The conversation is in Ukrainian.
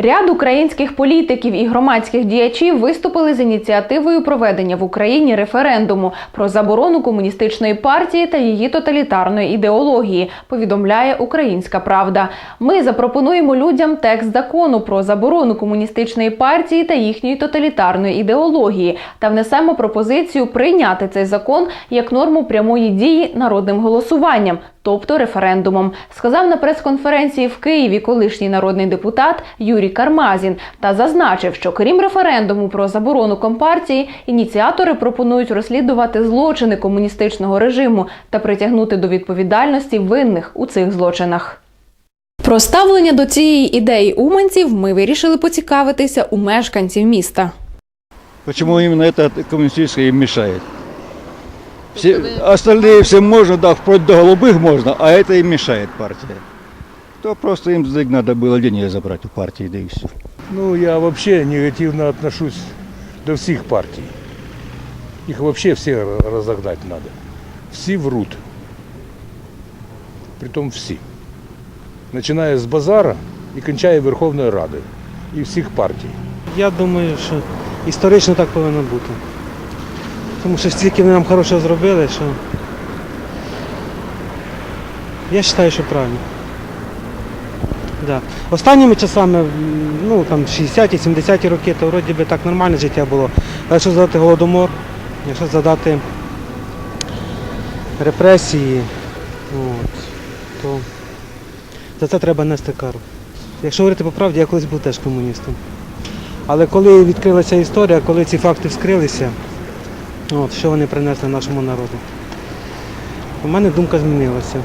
Ряд українських політиків і громадських діячів виступили з ініціативою проведення в Україні референдуму про заборону комуністичної партії та її тоталітарної ідеології. Повідомляє Українська Правда. Ми запропонуємо людям текст закону про заборону комуністичної партії та їхньої тоталітарної ідеології та внесемо пропозицію прийняти цей закон як норму прямої дії народним голосуванням, тобто референдумом, сказав на прес-конференції в Києві колишній народний депутат Юрій Кармазін та зазначив, що крім референдуму про заборону компартії, ініціатори пропонують розслідувати злочини комуністичного режиму та притягнути до відповідальності винних у цих злочинах. Про ставлення до цієї ідеї уманців ми вирішили поцікавитися у мешканців міста. Почему именно это коммунистическое им мешает? Все, остальные всем можно, да, вплоть до голубых можно, а это им мешает партия. То просто им за- надо было деньги забрать у партии, да и все. Ну, я вообще негативно отношусь до всех партий. Их вообще все разогнать надо. Все врут. Притом все. Начиная с базара и кончая Верховною Радою. І всіх партій. Я думаю, що історично так повинно бути. Тому що стільки вони нам хорошого зробили, що я вважаю, що правильно. Да. Останніми часами, ну там 60-ті, 70-ті роки, то вроді би так нормальне життя було. А якщо задати голодомор, якщо задати репресії, от, то за це треба нести кару. Якщо говорити по правді, я колись був теж комуністом. Але коли відкрилася історія, коли ці факти вскрилися, от, що вони принесли нашому народу, у мене думка змінилася.